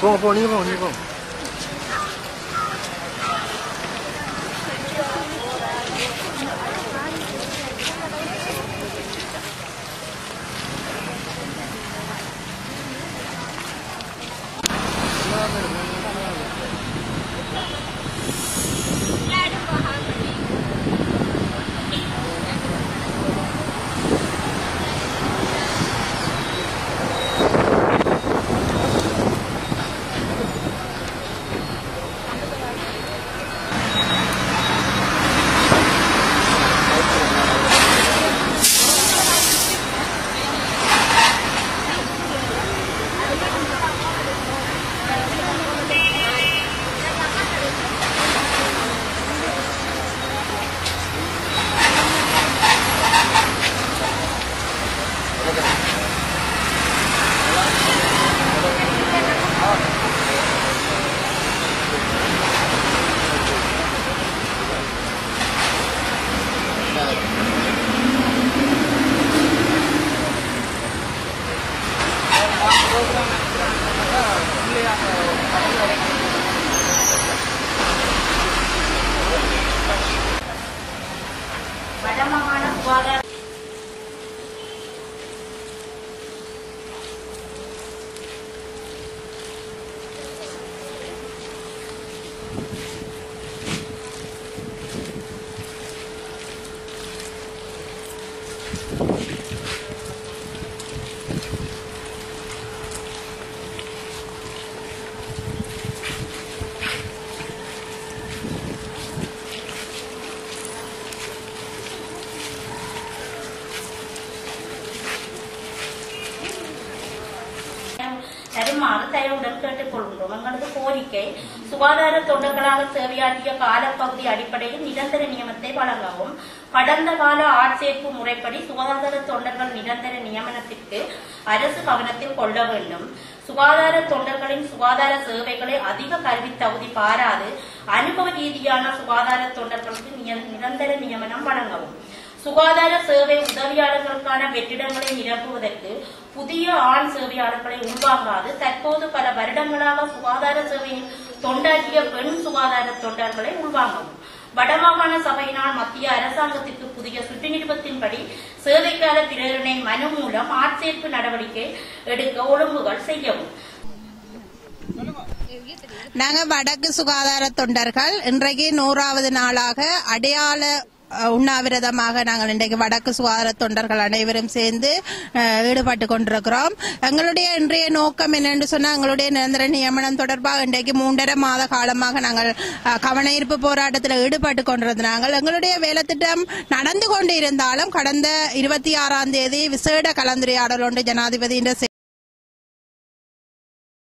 போங்க போ நீங்க போங்க நீங்க போங்க வடமாகாண சுகாதார தருமாறு தயவுடன் கேட்டுக்கொள்கிறோம் எங்களது கோரிக்கை சுகாதார தொண்டர்களாக சேவையாற்றிய காலப்பகுதி அடிப்படையில் நிரந்தர நியமனத்தை வழங்கவும் கடந்த கால ஆட்சேர்ப்பு முறைப்படி சுகாதார தொண்டர்கள் நிரந்தர நியமனத்திற்கு அரசு கவனத்தில் கொள்ள வேண்டும் சுகாதார தொண்டர்களின் சுகாதார சேவைகளை அதிக கல்வி தகுதி பாராது அனுபவ ரீதியான சுகாதார தொண்டர்களுக்கு நிய- நிரந்தர நியமனம் வழங்கவும் சுகாதார சேவை உதவியாளர்களுக்கான வெற்றிடங்களை நிரப்புவதற்கு புதிய ஆண் சேவையாளர்களை உருவாக்காது. தற்போது பல வருடங்களாக சுகாதார சேவையில் தொண்டாற்றிய பெண் சுகாதார தொண்டர்களை உள்வாங்கவும் வடமாகாண சபையினால் மத்திய அரசாங்கத்திற்கு புதிய சுற்றுநிறுவத்தின்படி சேவைக்கால பிரேரணை மனு மூலம் ஆட்சேர்ப்பு நடவடிக்கை எடுக்க ஒழுங்குகள் செய்யவும். நாங்க வடக்கு சுகாதார தொண்டர்கள் இன்றைக்கு நூறாவது நாளாக அடையாள உண்ணாவிரதமாக நாங்கள் இன்றைக்கு வடக்கு சுகாதார தொண்டர்கள் அனைவரும் சேர்ந்து ஈடுபட்டு கொண்டிருக்கிறோம். எங்களுடைய இன்றைய நோக்கம் என்னென்று சொன்னால் எங்களுடைய நிரந்தர நியமனம் தொடர்பாக இன்றைக்கு மூன்றரை மாத காலமாக நாங்கள் கவனயீர்ப்பு போராட்டத்தில் ஈடுபட்டு கொண்டிருந்தாங்கள் எங்களுடைய வேலைத்திட்டம் நடந்து கொண்டு இருந்தாலும் கடந்த இருபத்தி ஆறாம் தேதி விசேட கலந்துரையாடல் ஒன்று ஜனாதிபதியின்